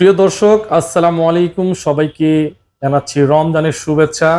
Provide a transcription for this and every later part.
প্রিয় দর্শক, আসসালামু আলাইকুম। সবাইকে জানাচ্ছি রমজানের শুভেচ্ছা।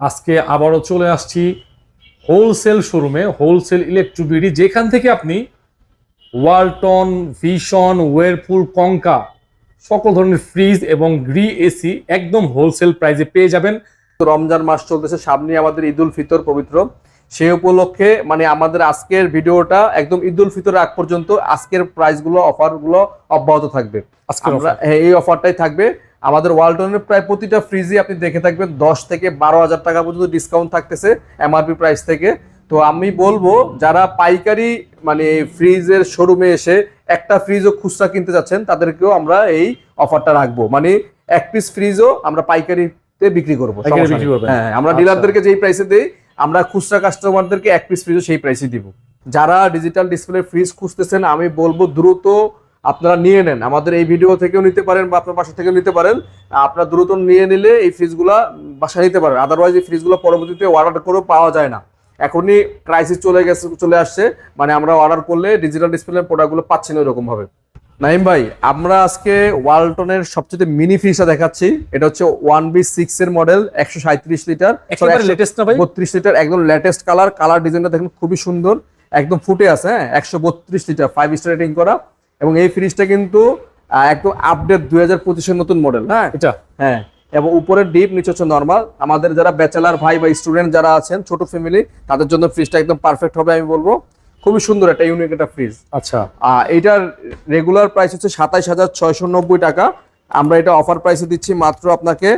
আজকে আবারও চলে আসছি হোলসেল শোরুমে, হোলসেল ইলেকট্রিবিটি যেখান থেকে আপনি ওয়ালটন, ভিশন, ওয়েরপুল, কঙ্কা, সকল ধরনের ফ্রিজ এবং গ্রি এসি একদম হোলসেল প্রাইসে পেয়ে যাবেন। রমজান মাস চলতেছে সামনে আমাদের ঈদুল ফিতর পবিত্র। সেই উপলক্ষে মানে আমাদের আজকের ভিডিওটা একদম ঈদ উল ফিতর আগ পর্যন্ত আজকের প্রাইসগুলো অফারগুলো অব্যাহত থাকবে। আমরা এই অফারটাই থাকবে। আমাদের ওয়ালটনের প্রায় প্রতিটা ফ্রিজে আপনি দেখে থাকবেন দশ থেকে বারো হাজার টাকা পর্যন্ত ডিসকাউন্ট থাকতেছে এমআরপি প্রাইস থেকে। তো আমি বলব যারা পাইকারি মানে ফ্রিজের শোরুমে এসে একটা ফ্রিজও খুচরা কিনতে যাচ্ছেন তাদেরকেও আমরা এই অফারটা রাখব। মানে এক পিস ফ্রিজও আমরা পাইকারিতে বিক্রি করব। হ্যাঁ আমরা আচ্ছা। ডিলারদেরকে যেই প্রাইসে দেই আমরা খুচরা কাস্টমারদেরকে এক পিস ফ্রিজও সেই প্রাইসে দিব। যারা ডিজিটাল ডিসপ্লে ফ্রিজ খুঁজতেছেন, আমি বলব দ্রুত আপনারা নিয়ে নেন। আমাদের এই ভিডিও থেকেও নিতে পারেন বা আপনার বাসা থেকেও নিতে পারেন। আপনারা দ্রুত নিয়ে নিলে এই ফ্রিজগুলা বাসায় নিতে পারেন। আদারওয়াইজ এই ফ্রিজগুলো পরবর্তীতে অর্ডার করেও পাওয়া যায় না। এখনই ক্রাইসিস চলে গেছে, চলে আসছে। মানে আমরা অর্ডার করলে ডিজিটাল ডিসপ্লে প্রোডাক্টগুলো পাচ্ছি না এরকম ভাবে। নাইম ভাই আমরা আজকে ওয়ালটনের সবচেয়ে মিনি ফ্রিজটা দেখাচ্ছি। এটা হচ্ছে ওয়ান বি সিক্স এর মডেল একশো সাঁত্রিশ লিটার লেটেস্ট না ভাই? বত্রিশ লিটার একদম লেটেস্ট কালার কালার ডিজাইনটা দেখুন খুবই সুন্দর। একদম ফুটে আছে হ্যাঁ? একশো বত্রিশ লিটার ফাইভ স্টার রেটিং করা। এবং এই ফ্রিজটা কিন্তু একদম আপডেট দুই হাজার পঁচিশের নতুন মডেল হ্যাঁ? এটা। হ্যাঁ। এবং উপরের ডিপ নিচে হচ্ছে নর্মাল আমাদের যারা ব্যাচেলার ভাই বা স্টুডেন্ট যারা আছেন ছোট ফ্যামিলি তাদের জন্য ফ্রিজটা একদম পারফেক্ট হবে আমি বলব। খুবই সুন্দর একটা ইউনিক একটা ফ্রিজ আচ্ছা। এটার রেগুলার প্রাইস হচ্ছে সাতাইশ হাজার ছয়শো নব্বই টাকা। আমরা এটা অফার প্রাইসে দিচ্ছি মাত্র আপনাকে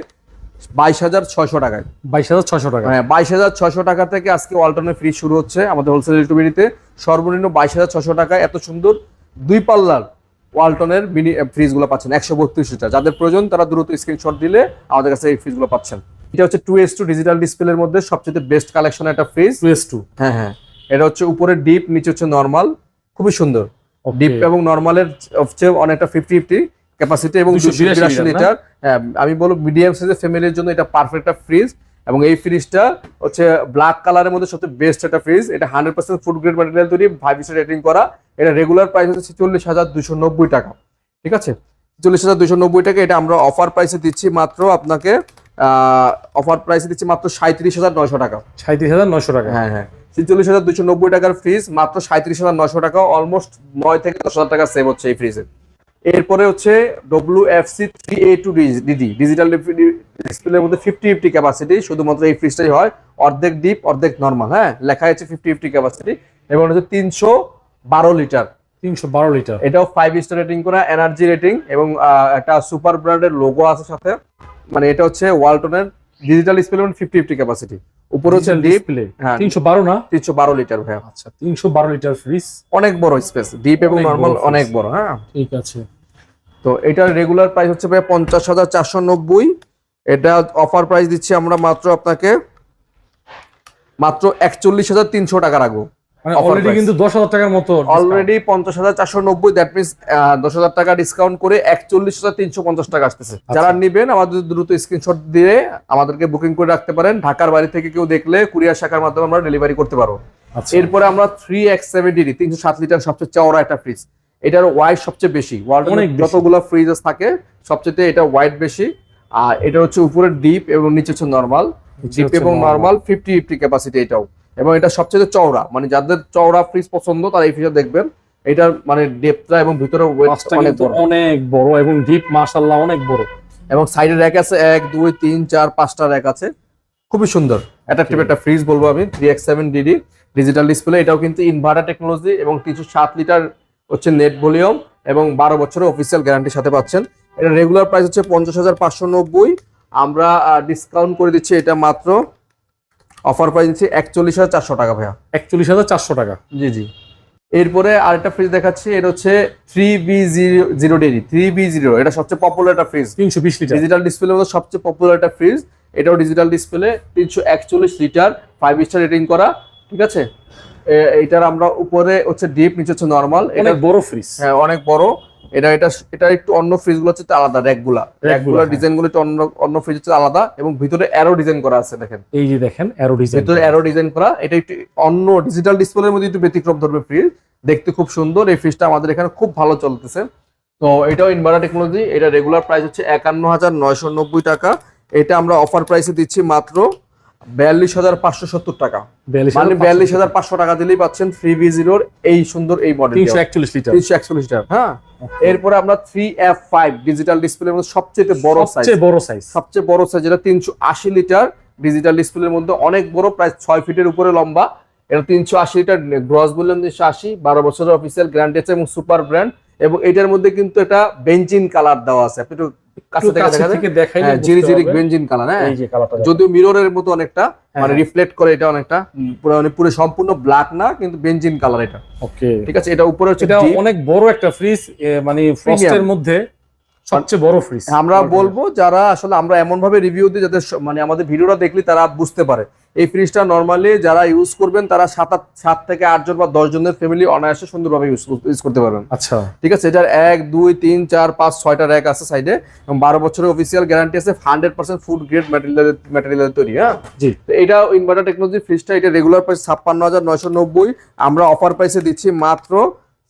বাইশ হাজার ছয়শো টাকায়। বাইশ হাজার টাকা। হ্যাঁ বাইশ হাজার টাকা থেকে আজকে ওয়ালটনের ফ্রিজ শুরু হচ্ছে আমাদের হোলসেল সর্বনিম্ন বাইশ হাজার ছশো টাকা এত সুন্দর দুই পাল্লার ওয়ালটনের মিনি ফ্রিজগুলো পাচ্ছেন একশো বত্রিশ লিটার। যাদের প্রয়োজন তারা দ্রুত স্ক্রিনশট দিলে আমাদের কাছে এই ফ্রিজগুলো পাচ্ছেন। এটা হচ্ছে টু এস টু ডিজিটাল ডিসপ্লের মধ্যে সবচেয়ে বেস্ট কালেকশন একটা ফ্রিজ টু এস টু হ্যাঁ হ্যাঁ। এটা হচ্ছে উপরে ডিপ নিচে হচ্ছে নর্মাল খুবই সুন্দর। ডিপ এবং নর্মালের হচ্ছে অনেকটা ফিফটি ফিফটি ক্যাপাসিটি এবং 282 দুশো বিরাশি লিটার, হ্যাঁ আমি বলব মিডিয়াম সাইজের ফ্যামিলির জন্য এটা পারফেক্ট একটা ফ্রিজ এবং এই ফ্রিজটা হচ্ছে ব্ল্যাক কালারের মধ্যে সবচেয়ে বেস্ট একটা ফ্রিজ এটা hundred percent food grade material তৈরি ফাইভ স্টার রেটিং করা। এটা রেগুলার প্রাইস হচ্ছে ছেচল্লিশ হাজার দুশো নব্বই টাকা। ঠিক আছে? চল্লিশ হাজার দুশো নব্বই টাকা। এটা আমরা অফার প্রাইসে দিচ্ছি মাত্র আপনাকে অফার প্রাইসে দিচ্ছি মাত্র সাঁত্রিশ হাজার নয়শো টাকা। সাঁত্রিশ হাজার নশো টাকা। হ্যাঁ হ্যাঁ। ছেচল্লিশ হাজার দুশো নব্বই টাকার ফ্রিজ মাত্র সাঁত্রিশ হাজার নশো টাকা অলমোস্ট নয় থেকে দশ হাজার টাকা সেভ হচ্ছে এই ফ্রিজে এরপরে হচ্ছে W F C three A two DD digital ডিসপ্লের মধ্যে ফিফটি ফিফটি ক্যাপাসিটি শুধুমাত্র এই ফ্রিজটাই হয় অর্ধেক ডিপ অর্ধেক নর্মাল হ্যাঁ? লেখা আছে ফিফটি ফিফটি ক্যাপাসিটি এবং হচ্ছে তিনশো বারো লিটার তিনশো বারো লিটার এটাও ফাইভ স্টার রেটিং করা এনার্জি রেটিং এবং একটা সুপার ব্র্যান্ডের লোগো আছে সাথে। মানে এটা হচ্ছে ওয়ালটনের digital display fifty fifty capacity উপরে হচ্ছে ডিপ ডিসপ্লে হ্যাঁ। তিনশো বারো না? তিনশো বারো লিটার ভাইয়া। আচ্ছা তিনশো বারো লিটার ফ্রিজ অনেক বড় স্পেস ডিপ এবং নর্মাল অনেক বড় হ্যাঁ। ঠিক আছে। তো এটার রেগুলার প্রাইস হচ্ছে ভাই পঞ্চাশ হাজার চারশো নব্বই। এটা অফার প্রাইস দিচ্ছি আমরা মাত্র আপনাকে মাত্র একচল্লিশ হাজার তিনশো টাকা রাখব অলরেডি price। কিন্তু দশ হাজার টাকার মতো discount। অলরেডি পঞ্চাশ হাজার চারশো নব্বই দ্যাট মিনস দশ হাজার টাকা ডিসকাউন্ট করে একচল্লিশ হাজার তিনশো পঞ্চাশ টাকা আসতেছে। যারা নিবেন আমাদের দ্রুত স্ক্রিনশট দিয়ে আমাদেরকে বুকিং করে রাখতে পারেন। ঢাকার বাড়ি থেকে কেউ দেখলে কুরিয়ার শাখার মাধ্যমে আমরা ডেলিভারি করতে পারব। আচ্ছা। এরপরে আমরা থ্রি এক্স তিনশো সাত লিটার সবচেয়ে চওড়া একটা ফ্রিজ এটার ওয়াইড সবচেয়ে বেশি। যতগুলো ফ্রিজেস থাকে সবচেয়ে এটা ওয়াইড বেশি। আর এটা হচ্ছে উপরে ডিপ এবং নিচে হচ্ছে নর্মাল ডিপ এবং নর্মাল ফিফটি ফিফটি ক্যাপাসিটি এটাও। এবং এটা সবচেয়ে চওড়া। মানে যাদের চওড়া ফ্রিজ পছন্দ তারা এই ফ্রিজটা দেখবেন। এটার মানে ডেপটা এবং ভিতরে অনেক বড়। অনেক বড় এবং ডিপ মাশাল্লাহ অনেক বড়। এবং সাইডে র্যাক আছে এক দুই তিন চার পাঁচটা র্যাক আছে। খুবই সুন্দর। অ্যাট্রাকটিভ একটা ফ্রিজ বলব আমি three X seven DD digital display এটাও কিন্তু ইনভার্টার টেকনোলজি এবং তিনশো সাত লিটার হচ্ছে নেট ভলিউম এবং বারো বছরের অফিসিয়াল গ্যারান্টির সাথে পাচ্ছেন। এটা রেগুলার প্রাইস হচ্ছে পঞ্চাশ হাজার পাঁচশো নব্বই। আমরা ডিসকাউন্ট করে দিচ্ছি এটা মাত্র। অফার প্রাইস দিচ্ছি একচল্লিশ হাজার চারশো টাকা ভাইয়া। একচল্লিশ হাজার চারশো টাকা। জি জি। এরপরে আরেকটা ফ্রিজ দেখাচ্ছি এটা হচ্ছে থ্রি বি জিরো জিরো ডেরি থ্রি বি জিরো এটা সবচেয়ে পপুলার একটা ফ্রিজ। তিনশো বিশ লিটার। ডিজিটাল ডিসপ্লে মধ্যে সবচেয়ে পপুলার একটা ফ্রিজ এটাও ডিজিটাল ডিসপ্লে তিনশো একচল্লিশ লিটার ফাইভ স্টার রেটিং করা ঠিক আছে? এ- এইটার আমরা উপরে হচ্ছে ডিপ নিচে হচ্ছে নর্মাল এটা বড় ফ্রিজ। হ্যাঁ অনেক বড়। এটা এটা এটা একটু অন্য ফ্রিজগুলো হচ্ছে আলাদা র্যাকগুলা র্যাক হ্যাঁ। ডিজাইনগুলো একটু অন্য অন্য ফ্রিজ হচ্ছে আলাদা এবং ভিতরে অ্যারো ডিজাইন করা আছে দেখেন। এই যে দেখেন অ্যারো ডিজাইন ভিতরে অ্যারো ডিজাইন করা এটা একটু অন্য ডিজিটাল ডিসপ্লের মধ্যে একটু ব্যতিক্রম ধরবে ফ্রিজ দেখতে খুব সুন্দর এই ফ্রিজটা আমাদের এখানে খুব ভালো চলতেছে। তো এটাও ইনভার্টার টেকনোলজি এটা রেগুলার প্রাইস হচ্ছে একান্ন হাজার নয়শো নব্বই টাকা। এটা আমরা অফার প্রাইসে দিচ্ছি মাত্র বিয়াল্লিশ হাজার পাঁচশো সত্তর টাকা। মানে বিয়াল্লিশ হাজার পাঁচশো টাকা দিলেই পাচ্ছেন থ্রি ভি জিরোর এই সুন্দর এই মডেল তিনশো একচল্লিশ লিটার তিনশো একচল্লিশ টাকা হ্যাঁ। এরপরে আমরা থ্রি এফ ফাইভ ডিজিটাল ডিসপ্লের মধ্যে সবচেয়ে বড় সাইজ সবচেয়ে বড় সাইজ সবচেয়ে বড় সাইজ এটা তিনশো আশি লিটার ডিজিটাল ডিসপ্লের মধ্যে অনেক বড় প্রায় ছয় ফিটের উপরে লম্বা। এটা তিনশো আশি লিটার গ্রস বললেন তিনশো আশি বারো বছরের অফিসিয়াল গ্র্যান্ড এবং সুপার ব্র্যান্ড এবং এটার মধ্যে কিন্তু এটা বেঞ্জিন কালার দেওয়া আছে। আপনি একটু হ্যাঁ হ্যাঁ। যদিও মিররের মতো অনেকটা হ্যাঁ, মানে। রিফ্লেক্ট করে এটা অনেকটা পুরো মানে পুরো সম্পূর্ণ ব্ল্যাক না কিন্তু বেঞ্জিন কালার এটা। ওকে ঠিক আছে এটা উপরে অনেক বড় একটা ফ্রিজ মানে ফ্রস্টের মধ্যে। সবচেয়ে বড় ফ্রিজ আমরা বলব যারা আসলে আমরা এমন ভাবে রিভিউ দিই যাতে মানে আমাদের ভিডিওটা দেখলে তারা বুঝতে পারে। এই ফ্রিজটা নর্মালি যারা ইউজ করবেন তারা সাত আট সাত থেকে আট জন বা দশ জনের ফ্যামিলি অনায়াসে সুন্দরভাবে ইউজ ইউজ করতে পারবেন। আচ্ছা। ঠিক আছে? এটার এক দুই তিন চার পাঁচ ছয়টা র্যাক আছে সাইডে এবং বারো বছরের অফিসিয়াল গ্যারান্টি আছে hundred percent food grade material material তৈরি হ্যাঁ? জি। তো এটা ইনভার্টার টেকনোলজি ফ্রিজটা এটা রেগুলার প্রাইস ছাপ্পান্ন হাজার নয়শো নব্বই। আমরা অফার প্রাইসে দিচ্ছি মাত্র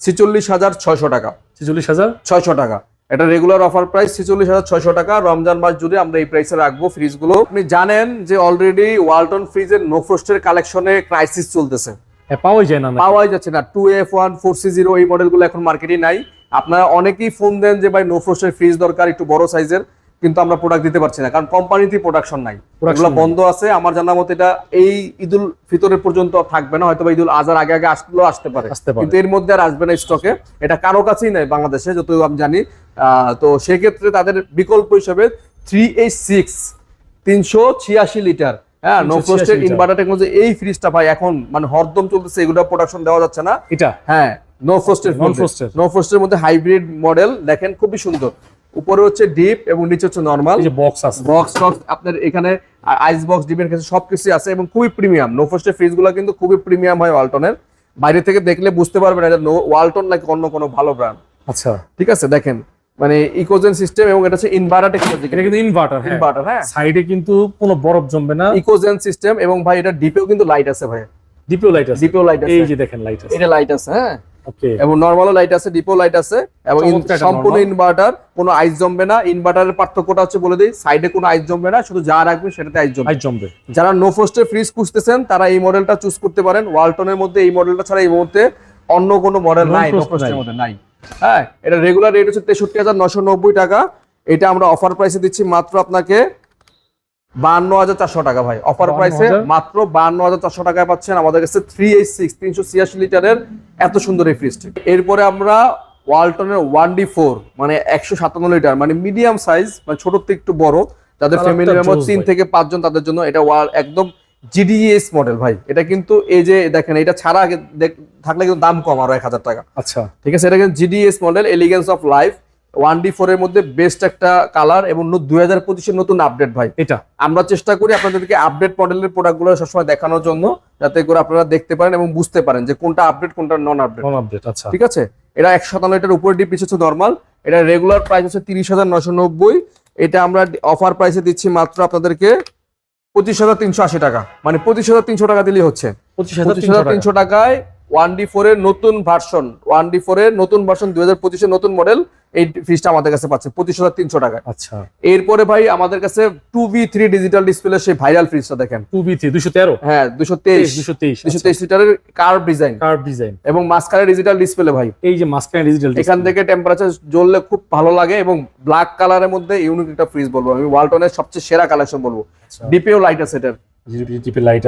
ছেচল্লিশ হাজার ছয়শো টাকা। ছেচল্লিশ হাজার? ছয়শো টাকা। এটা রেগুলার অফার প্রাইস ছেচল্লিশ হাজার ছয়শো টাকা। রমজান মাস জুড়ে আমরা এই প্রাইসে রাখব ফ্রিজগুলো আপনি জানেন যে অলরেডি ওয়ালটন ফ্রিজের নো ফ্রস্টের কালেকশনে ক্রাইসিস চলতেছে। হ্যাঁ পাওয়াই যায় না পাওয়াই যাচ্ছে না। Two F one four C zero এই মডেলগুলো এখন মার্কেটে নাই। আপনারা অনেকেই ফোন দেন যে ভাই নো ফ্রস্টের ফ্রিজ দরকার একটু বড় সাইজের কিন্তু আমরা প্রোডাক্ট দিতে পারছি না কারণ কোম্পানিতে প্রোডাকশন নাই। এগুলো বন্ধ আছে আমার জানা মতে এটা এই ঈদুল ফিতরের পর্যন্ত থাকবে না হয়তো ঈদুল আজার আগে আগে আসলেও আসতে পারে। কিন্তু এর মধ্যে আর আসবে না স্টকে এটা কারও কাছেই নাই বাংলাদেশে যত আমি জানি। তো সেক্ষেত্রে তাদের বিকল্প হিসেবে থ্রি এইচ সিক্স তিনশো ছিয়াশি লিটার হ্যাঁ নো 386 ইনভার্টার টেকনোলজি এই ফ্রিজটা ভাই এখন মানে হরদম চলতেছে এগুলো প্রোডাকশন দেওয়া যাচ্ছে না। এটা? হ্যাঁ নো ফ্রস্টের Non frosted। নো ফ্রস্টের মধ্যে হাইব্রিড মডেল দেখেন খুবই সুন্দর। উপরে হচ্ছে ডিপ এবং নিচে হচ্ছে নর্মাল বক্স আছে। বক্স টক্স আপনার এখানে আইস বক্স ডিপের কাছে সবকিছু আছে এবং খুবই প্রিমিয়াম নো ফ্রস্টের ফ্রিজগুলো কিন্তু খুবই প্রিমিয়াম হয় ওয়ালটনের বাইরে থেকে দেখলে বুঝতে পারবেন এটা নো ওয়ালটন নাকি অন্য কোনো ভালো ব্র্যান্ড আচ্ছা। ঠিক আছে? দেখেন মানে ইকোজেন সিস্টেম এবং এটা হচ্ছে ইনভার্টার টেকনোলজি এটা কিন্তু ইনভার্টার হ্যাঁ। ইনভার্টার হ্যাঁ। সাইডে কিন্তু কোনো বরফ জমবে না। ইকোজেন সিস্টেম এবং ভাই এটা ডিপেও কিন্তু লাইট আছে ভাই। ডিপিও লাইট আছে। ডিপেও লাইট আছে। এই যে দেখেন লাইট আছে। এটা লাইট আছে হ্যাঁ। এবং নর্মালও লাইট আছে ডিপো লাইট আছে এবং সম্পূর্ণ ইনভার্টার কোনো আইস জমবে না। ইনভার্টারের পার্থক্যটা হচ্ছে বলে দিই সাইডে কোনো আইস জমবে না শুধু যা রাখবে সেটাতে আইস জমবে। জমবে। যারা নো ফ্রস্টের ফ্রিজ খুঁজতেছেন তারা এই মডেলটা চুজ করতে পারেন। ওয়ালটনের মধ্যে এই মডেলটা ছাড়া এই মুহূর্তে অন্য কোনো মডেল নাই নো ফ্রস্টের মধ্যে নাই। হ্যাঁ এটা রেগুলার রেট হচ্ছে তেষট্টি হাজার নশো নব্বই টাকা। এটা আমরা অফার প্রাইসে দিচ্ছি মাত্র আপনাকে বান্ন হাজার চারশো টাকা ভাই। অফার প্রাইসে মাত্র বান্ন হাজার চারশো টাকায় পাচ্ছেন আমাদের কাছে থ্রি এইট সিক্স তিনশো ছিয়াশি লিটারের এত সুন্দর এই ফ্রিজটি এরপরে আমরা ওয়ালটনের ওয়ান ডি ফোর মানে একশো সাতান্ন লিটার মানে মিডিয়াম সাইজ মানে ছোট থেকে একটু বড়। যাদের ফ্যামিলি মেম্বার তিন। থেকে পাঁচজন তাদের জন্য এটা ওয়াল একদম জিডিএস মডেল ভাই। এটা কিন্তু এই যে দেখেন এটা ছাড়া থাকলে কিন্তু দাম কম আরও এক হাজার টাকা। আচ্ছা। ঠিক আছে এটা কিন্তু GDS model elegance of life one D four এর মধ্যে বেস্ট একটা কালার এবং দুই হাজার পঁচিশের নতুন আপডেট ভাই। এটা। আমরা চেষ্টা করি আপনাদেরকে আপডেট মডেলের প্রোডাক্টগুলো সবসময় দেখানোর জন্য যাতে করে আপনারা দেখতে পারেন এবং বুঝতে পারেন যে কোনটা আপডেট কোনটা নন আপডেট নন আপডেট আচ্ছা। ঠিক আছে? এটা একশো সাতান্ন এটার উপরে ডিপ হচ্ছে নর্মাল এটা রেগুলার প্রাইস হচ্ছে তিরিশ হাজার নশো নব্বই। এটা আমরা অফার প্রাইসে দিচ্ছি মাত্র আপনাদেরকে পঁচিশ হাজার তিনশো আশি টাকা। মানে পঁচিশ হাজার তিনশো টাকা দিলেই হচ্ছে। পঁচিশ হাজার পঁচিশ হাজার তিনশো টাকায় ওয়ান ডি ফোর এর নতুন ভার্সন ওয়ান ডি ফোর এর নতুন ভার্সন দুই হাজার পঁচিশের নতুন মডেল এই ফ্রিজটা আমাদের কাছে পাচ্ছে পঁচিশ হাজার তিনশো টাকায়। আচ্ছা। এরপরে ভাই আমাদের কাছে two B three digital display সেই ভাইরাল ফ্রিজটা দেখেন। টু বি থ্রি দুশো তেরো? হ্যাঁ দুশো তেইশ। দুশো তেইশ দুশো তেইশ লিটারের কার্ভ ডিজাইন কার্ভ ডিজাইন এবং মাঝখানে ডিজিটাল ডিসপ্লে ভাই। এই যে মাঝখানে ডিজিটাল এখান থেকে টেম্পারেচার জ্বললে খুব ভালো লাগে এবং ব্ল্যাক কালারের মধ্যে ইউনিক একটা ফ্রিজ বলব। আমি ওয়ালটনের সবচেয়ে সেরা কালেকশন বলব। ডিপিও লাইট আছে এটার। লাইট আছে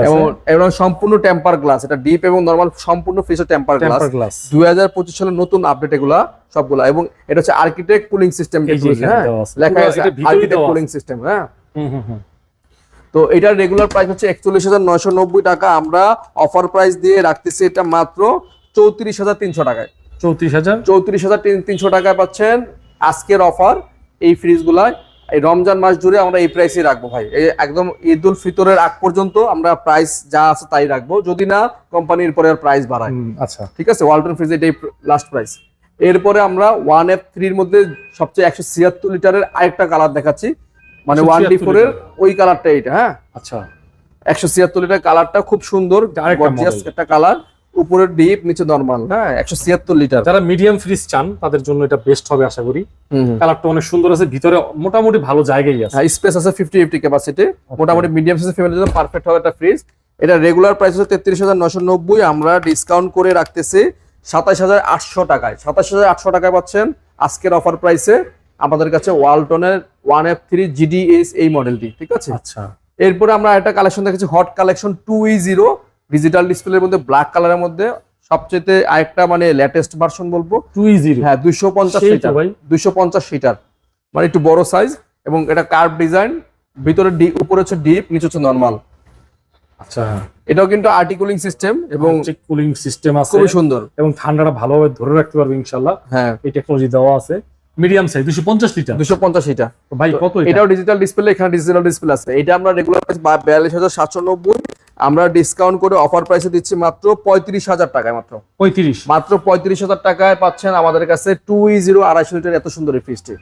এবং এবং সম্পূর্ণ টেম্পার গ্লাস এটা ডিপ এবং নর্মাল সম্পূর্ণ ফ্রিজের টেম্পার গ্লাস দুই হাজার পঁচিশ সালের নতুন আপডেট এগুলা সবগুলা। এবং এটা হচ্ছে আর্কিটেক্ট কুলিং সিস্টেম হ্যাঁ। লেখা আছে আর্কিটেক্ট কুলিং সিস্টেম হ্যাঁ? হুম হুম হুম। তো এটার রেগুলার প্রাইস হচ্ছে একচল্লিশ হাজার নয়শো নব্বই টাকা। আমরা অফার প্রাইস দিয়ে রাখতেছি এটা মাত্র চৌত্রিশ হাজার তিনশো টাকায়। চৌত্রিশ হাজার? চৌত্রিশ হাজার তিনশো টাকায় পাচ্ছেন আজকের অফার এই ফ্রিজগুলায় এই রমজান মাস জুড়ে আমরা এই প্রাইসই রাখব ভাই। এই একদম ঈদ উল ফিতরের আগ পর্যন্ত আমরা প্রাইস যা আছে তাই রাখব। যদি না কোম্পানির পরে প্রাইস বাড়ায়। আচ্ছা। ঠিক আছে? ওয়ালটন ফ্রিজ এটাই লাস্ট প্রাইস এরপরে আমরা ওয়ান এফ থ্রির মধ্যে সবচেয়ে একশো ছিয়াত্তর লিটারের আরেকটা কালার দেখাচ্ছি। মানে ওয়ান ডি ফোর এর ওই কালারটা এইটা হ্যাঁ? আচ্ছা। একশো ছিয়াত্তর লিটার কালারটা খুব সুন্দর এটা একটা কালার উপরে ডিপ নিচে নর্মাল হ্যাঁ একশো ছিয়াত্তর লিটার যারা মিডিয়াম ফ্রিজ চান তাদের জন্য এটা বেস্ট হবে আশা করি। কালারটা অনেক সুন্দর আছে ভিতরে মোটামুটি ভালো জায়গায় আছে। হ্যাঁ স্পেস আছে ফিফটি ফিফটি ক্যাপাসিটি মোটামুটি মিডিয়াম সাইজের ফ্যামিলির জন্য পারফেক্ট হবে একটা ফ্রিজ এটা রেগুলার প্রাইস হচ্ছে তেত্রিশ হাজার নশো নব্বই। আমরা ডিসকাউন্ট করে রাখতেছি সাতাশ হাজার আটশো টাকায়। সাতাশ হাজার আটশো টাকায় পাচ্ছেন আজকের অফার প্রাইসে আমাদের কাছে ওয়ালটনের ওয়ান এফ থ্রি জিডিএস এই মডেলটি ঠিক আছে? আচ্ছা। এরপরে আমরা একটা কালেকশন দেখেছি hot collection two E zero digital ডিসপ্লের মধ্যে ব্ল্যাক কালারের মধ্যে সবচেয়ে আরেকটা মানে লেটেস্ট ভার্সন বলব। টু জিরো হ্যাঁ দুইশো পঞ্চাশ লিটার। দুইশো পঞ্চাশ লিটার মানে একটু বড় সাইজ এবং এটা কার্ভ ডিজাইন ভিতরে ডি উপরে হচ্ছে ডিপ নিচে হচ্ছে নর্মাল আচ্ছা। এটাও কিন্তু আর্টিকুলিং সিস্টেম এবং কুলিং সিস্টেম আছে। খুবই সুন্দর। এবং ঠান্ডাটা ভালোভাবে ধরে রাখতে পারবে ইনশাল্লাহ হ্যাঁ। এই টেকনোলজি দেওয়া আছে। মিডিয়াম সাইজ দুশো পঞ্চাশ লিটার দুশো পঞ্চাশ লিটার ভাই কত এটাও ডিজিটাল ডিসপ্লে এখানে ডিজিটাল ডিসপ্লে আছে। এটা আমরা রেগুলার প্রাইস বিয়াল্লিশ হাজার সাতশো নব্বই। আমরা ডিসকাউন্ট করে অফার প্রাইসে দিচ্ছি মাত্র পঁয়ত্রিশ হাজার টাকায় মাত্র। পঁয়ত্রিশ। মাত্র পঁয়ত্রিশ হাজার টাকায় পাচ্ছেন আমাদের কাছে টু জিরো আড়াইশো লিটার এত সুন্দর এই ফ্রিজটি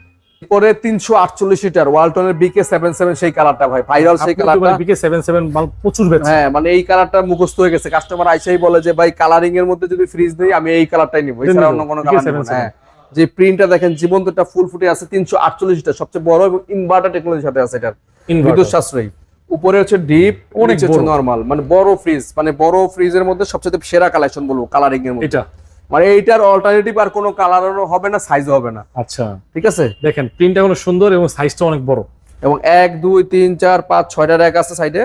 পরে তিনশো আটচল্লিশ লিটার ওয়ালটনের বিকে সেভেন সেভেন সেই কালারটা ভাই ভাইরাল সেই কালারটা বিকে সেভেন সেভেন প্রচুর হ্যাঁ মানে এই কালারটা মুখস্থ হয়ে গেছে। কাস্টমার আইসাই বলে যে ভাই কালারিং এর মধ্যে যদি ফ্রিজ নেই আমি এই কালারটাই নিবো। এছাড়া অন্য কোনো কালার নিবো হ্যাঁ যে প্রিন্টটা দেখেন জীবন্তটা ফুল ফুটে আছে তিনশো আটচল্লিশ লিটার সবচেয়ে বড় এবং ইনভার্টার টেকনোলজির সাথে আছে এটার। বিদ্যুৎ সাশ্রয়ী। উপরে হচ্ছে ডিপ অনেক। নরমাল মানে বড় ফ্রিজ মানে বড় ফ্রিজের মধ্যে সবচেয়ে সেরা কালেকশন বলব কালারিং এর মধ্যে। এটা। মানে এইটার অল্টারনেটিভ আর কোনো কালারও হবে না সাইজও হবে না। আচ্ছা। ঠিক আছে? দেখেন প্রিন্টটা অনেক সুন্দর এবং সাইজটা অনেক বড়। এবং এক দুই তিন চার পাঁচ ছয়টা র্যাক আছে সাইডে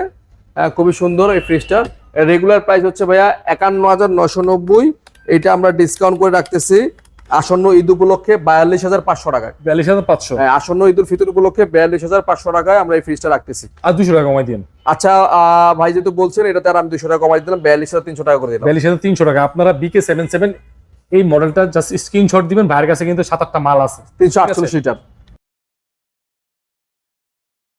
খুবই সুন্দর এই ফ্রিজটার রেগুলার প্রাইস হচ্ছে ভাইয়া একান্ন হাজার নশো নব্বই। এটা আমরা ডিসকাউন্ট করে রাখতেছি। আসন্ন ঈদ উপলক্ষে বিয়াল্লিশ হাজার পাঁচশো টাকায়। বিয়াল্লিশ হাজার পাঁচশো? হ্যাঁ, আসন্ন ঈদ উল ফিতর উপলক্ষে বিয়াল্লিশ হাজার পাঁচশো টাকায় আমরা এই ফ্রিজটা রাখতেছি। আর দুশো টাকা কমাই দিন আচ্ছা আহ, ভাই যেহেতু বলছেন এটাতে আর আমি দুশো টাকা কমাই দিলাম বিয়াল্লিশ হাজার তিনশো টাকা করে দিলাম। বিয়াল্লিশ হাজার তিনশো টাকা। আপনারা বিকে সেভেন সেভেন এই মডেলটা জাস্ট স্ক্রিনশট দিবেন ভাইয়ের কাছে কিন্তু সাত আটটা মাল আছে। তিনশো আটচল্লিশ লিটার।